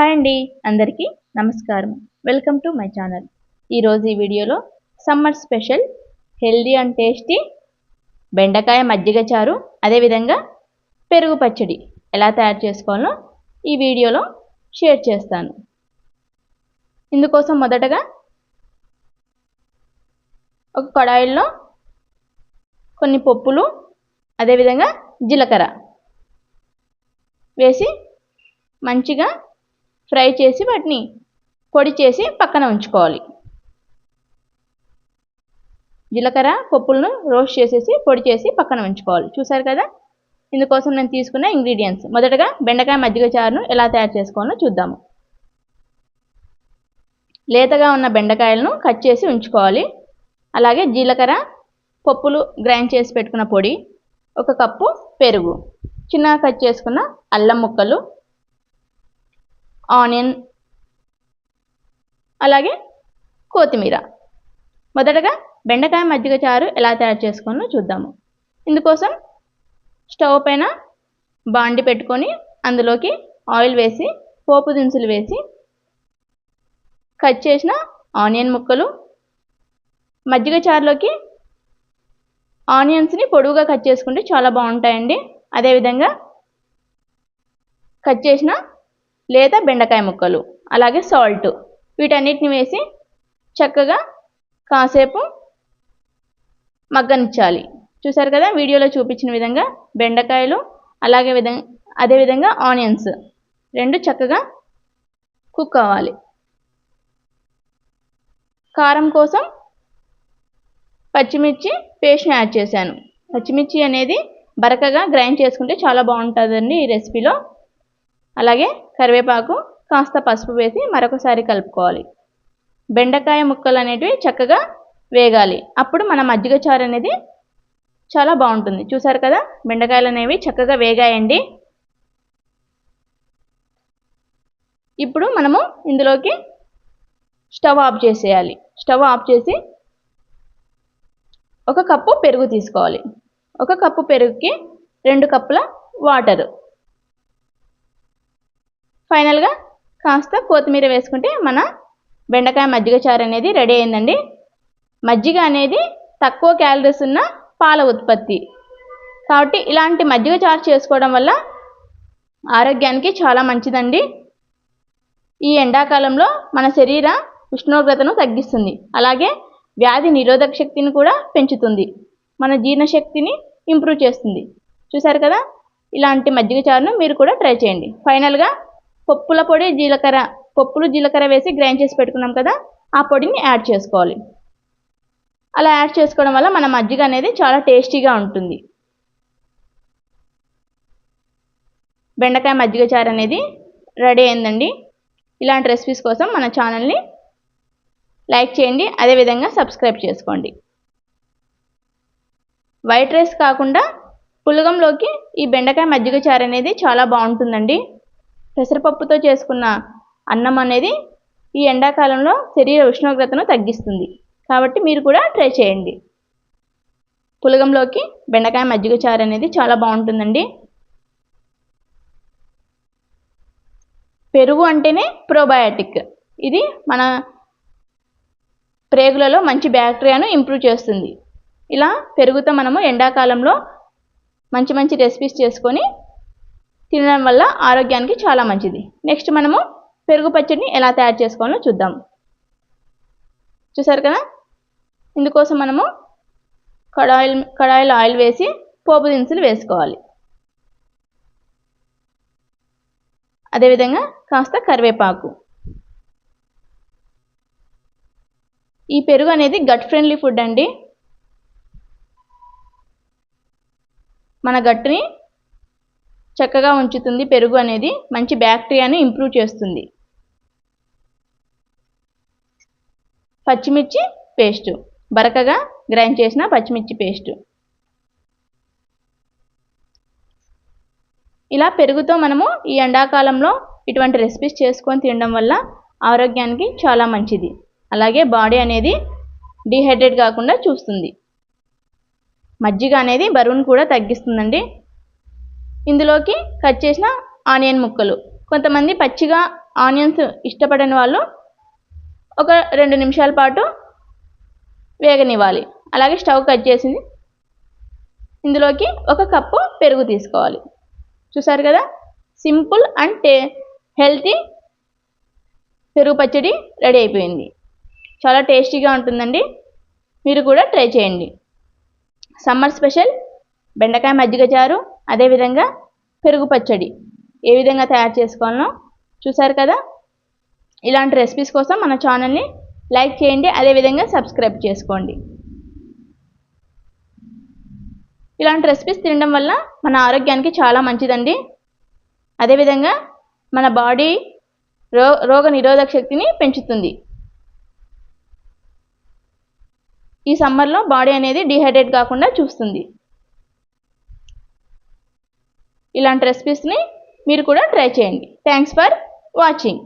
Hi అండి అందరికీ నమస్కారం. వెల్కమ్ టు మై ఛానల్ ఈరోజు ఈ వీడియోలో summer special healthy and tasty బెండకాయ మజ్జిగ చారు అదేవిధంగా పెరుగు పచ్చడి ఎలా తయారు చేసుకోవాలో ఈ వీడియోలో షేర్ చేస్తాను. ఇందుకోసం మొదటగా ఒక కడాయిల్లో కొన్ని పప్పులు అదేవిధంగా జీలకర్ర వేసి మంచిగా ఫ్రై చేసి వాటిని పొడి చేసి పక్కన ఉంచుకోవాలి. జీలకర్ర పప్పులను రోస్ట్ చేసేసి పొడి చేసి పక్కన ఉంచుకోవాలి. చూసారు కదా? ఇందుకోసం నేను తీసుకున్న ఇంగ్రీడియంట్స్. మొదటగా బెండకాయ మజ్జిగ చారును ఎలా తయారు చేసుకోవాలో చూద్దాము. లేతగా ఉన్న బెండకాయలను కట్ చేసి ఉంచుకోవాలి. అలాగే జీలకర్ర పప్పులు గ్రైండ్ చేసి పెట్టుకున్న పొడి ఒక కప్పు పెరుగు చిన్నగా కట్ చేసుకున్న అల్లం ముక్కలు ఆనియన్ అలాగే కొత్తిమీర. మొదటగా బెండకాయ మజ్జిగ చారు ఎలా తయారు చేసుకోవాలో చూద్దాము. ఇందుకోసం స్టవ్ పైన బాండి పెట్టుకొని అందులోకి ఆయిల్ వేసి పోపు దినుసులు వేసి కట్ చేసిన ఆనియన్ ముక్కలు మజ్జిగ చారులోకి ఆనియన్స్ని పొడువుగా కట్ చేసుకుంటే చాలా బాగుంటాయండి. అదేవిధంగా కట్ చేసిన లేదా బెండకాయ ముక్కలు అలాగే సాల్ట్. వీటన్నిటిని వేసి చక్కగా కాసేపు మగ్గనిచ్చాలి. చూసారు కదా వీడియోలో చూపించిన విధంగా బెండకాయలు అలాగే విధంగా అదేవిధంగా ఆనియన్స్ రెండు చక్కగా కుక్ అవ్వాలి. కారం కోసం పచ్చిమిర్చి పేస్ట్ని యాడ్ చేశాను. పచ్చిమిర్చి అనేది బరకగా గ్రైండ్ చేసుకుంటే చాలా బాగుంటుందండి ఈ రెసిపీలో. అలాగే కరివేపాకు కాస్త పసుపు వేసి మరొకసారి కలుపుకోవాలి. బెండకాయ ముక్కలు అనేటివి చక్కగా వేగాలి. అప్పుడు మన మజ్జిగ చారు అనేది చాలా బాగుంటుంది. చూసారు కదా? బెండకాయలు అనేవి చక్కగా వేగాయండి. ఇప్పుడు మనము ఇందులోకి స్టవ్ ఆఫ్ చేసేయాలి. స్టవ్ ఆఫ్ చేసి ఒక కప్పు పెరుగు తీసుకోవాలి. ఒక కప్పు పెరుగుకి రెండు కప్పుల వాటర్. ఫైనల్గా కాస్త కొత్తిమీర వేసుకుంటే మన బెండకాయ మజ్జిగ చారు అనేది రెడీ అయిందండి. మజ్జిగ అనేది తక్కువ క్యాలరీస్ ఉన్న పాల ఉత్పత్తి. కాబట్టి ఇలాంటి మజ్జిగ చారు చేసుకోవడం వల్ల ఆరోగ్యానికి చాలా మంచిదండి. ఈ ఎండాకాలంలో మన శరీర ఉష్ణోగ్రతను తగ్గిస్తుంది. అలాగే వ్యాధి నిరోధక శక్తిని కూడా పెంచుతుంది. మన జీర్ణశక్తిని ఇంప్రూవ్ చేస్తుంది. చూసారు కదా? ఇలాంటి మజ్జిగ చారును మీరు కూడా ట్రై చేయండి. ఫైనల్గా పప్పుల పొడి జీలకర్ర పప్పులు జీలకర్ర వేసి గ్రైండ్ చేసి పెట్టుకున్నాం కదా ఆ పొడిని యాడ్ చేసుకోవాలి. అలా యాడ్ చేసుకోవడం వల్ల మన మజ్జిగ అనేది చాలా టేస్టీగా ఉంటుంది. బెండకాయ మజ్జిగ చారు అనేది రెడీ అయిందండి. ఇలాంటి రెసిపీస్ కోసం మన ఛానల్ని లైక్ చేయండి అదేవిధంగా సబ్స్క్రైబ్ చేసుకోండి. వైట్ రైస్ కాకుండా పులగంలోకి ఈ బెండకాయ మజ్జిగ చారు అనేది చాలా బాగుంటుందండి. పెసరపప్పుతో చేసుకున్న అన్నం అనేది ఈ ఎండాకాలంలో శరీర ఉష్ణోగ్రతను తగ్గిస్తుంది. కాబట్టి మీరు కూడా ట్రై చేయండి. పులగంలోకి బెండకాయ మజ్జిగ చారు అనేది చాలా బాగుంటుందండి. పెరుగు అంటేనే ప్రోబయాటిక్ ఇది మన ప్రేగులలో మంచి బ్యాక్టీరియాను ఇంప్రూవ్ చేస్తుంది. ఇలా పెరుగుతో మనము ఎండాకాలంలో మంచి మంచి రెసిపీస్ చేసుకొని తినడం వల్ల ఆరోగ్యానికి చాలా మంచిది. నెక్స్ట్ మనము పెరుగు పచ్చడిని ఎలా తయారు చేసుకోవాలో చూద్దాం. చూసారు కదా? ఇందుకోసం మనము కడాయిల్ కడాయిలో ఆయిల్ వేసి పోపు దినుసులు వేసుకోవాలి. అదేవిధంగా కాస్త కరివేపాకు. ఈ పెరుగు అనేది గట్ ఫ్రెండ్లీ ఫుడ్ అండి. మన గట్టుని చక్కగా ఉంచుతుంది. పెరుగు అనేది మంచి బ్యాక్టీరియాను ఇంప్రూవ్ చేస్తుంది. పచ్చిమిర్చి పేస్ట్. బరకగా గ్రైండ్ చేసిన పచ్చిమిర్చి పేస్ట్. ఇలా పెరుగుతో మనము ఈ ఎండాకాలంలో ఇటువంటి రెసిపీస్ చేసుకొని తినడం వల్ల ఆరోగ్యానికి చాలా మంచిది. అలాగే బాడీ అనేది డిహైడ్రేట్ కాకుండా చూస్తుంది. మజ్జిగ అనేది బరువును కూడా తగ్గిస్తుందండి. ఇందులోకి కట్ చేసిన ఆనియన్ ముక్కలు. కొంతమంది పచ్చిగా ఆనియన్స్ ఇష్టపడని వాళ్ళు ఒక రెండు నిమిషాల పాటు వేగనివ్వాలి. అలాగే స్టవ్ కట్ చేసింది. ఇందులోకి ఒక కప్పు పెరుగు తీసుకోవాలి. చూసారు కదా? సింపుల్ అండ్ టే హెల్తీ పెరుగు పచ్చడి రెడీ అయిపోయింది. చాలా టేస్టీగా ఉంటుందండి. మీరు కూడా ట్రై చేయండి. సమ్మర్ స్పెషల్ బెండకాయ మజ్జిగ చారు అదేవిధంగా పెరుగు పచ్చడి. ఏ విధంగా తయారు చేసుకోవాలనో చూసారు కదా? ఇలాంటి రెసిపీస్ కోసం మన ఛానల్ని లైక్ చేయండి అదేవిధంగా సబ్స్క్రైబ్ చేసుకోండి. ఇలాంటి రెసిపీస్ తినడం వల్ల మన ఆరోగ్యానికి చాలా మంచిదండి. అదేవిధంగా మన బాడీ రో రోగ నిరోధక శక్తిని పెంచుతుంది. ఈ సమ్మర్లో బాడీ అనేది డిహైడ్రేట్ కాకుండా చూస్తుంది. ఇలాంటి రెసిపీస్ని మీరు కూడా ట్రై చేయండి. Thanks for watching